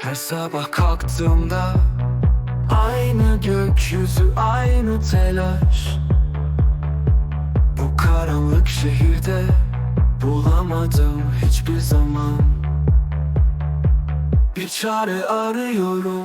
Her sabah kalktığımda Aynı gökyüzü, aynı telaş. Bu karanlık şehirde Bulamadım hiçbir zaman. Bir çare arıyorum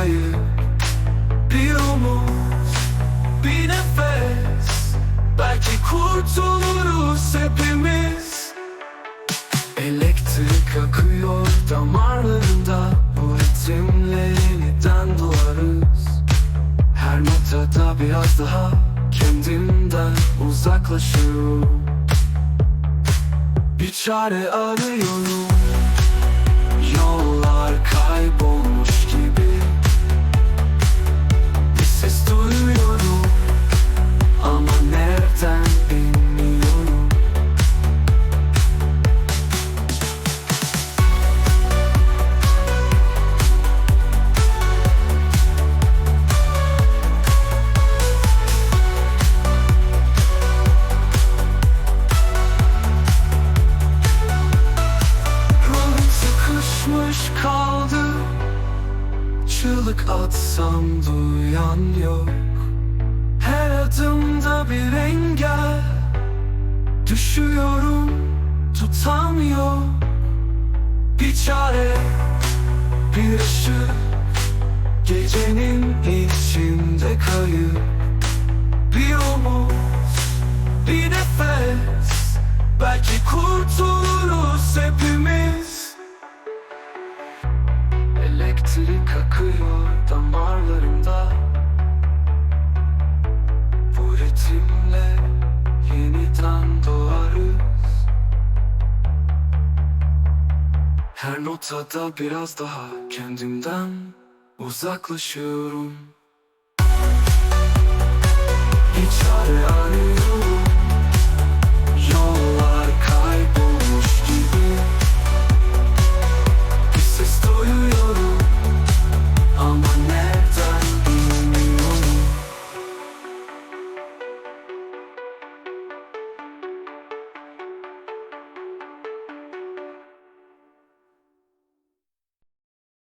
kayıp Bir umut bir nefes. Belki kurtuluruz hepimiz. Elektrik akıyor damarlarında. Bu ritimle yeniden doğarız. Her noktada biraz daha kendimden uzaklaşıyorum. Bir çare arıyorum. Yollar kaybolmuş Çığlık atsam duyan yok. Her adımda bir engel. Düşüyorum tutamıyor Bir çare bir ışık. Gecenin içinde kayıp Her notada biraz daha kendimden uzaklaşıyorum. Bir çare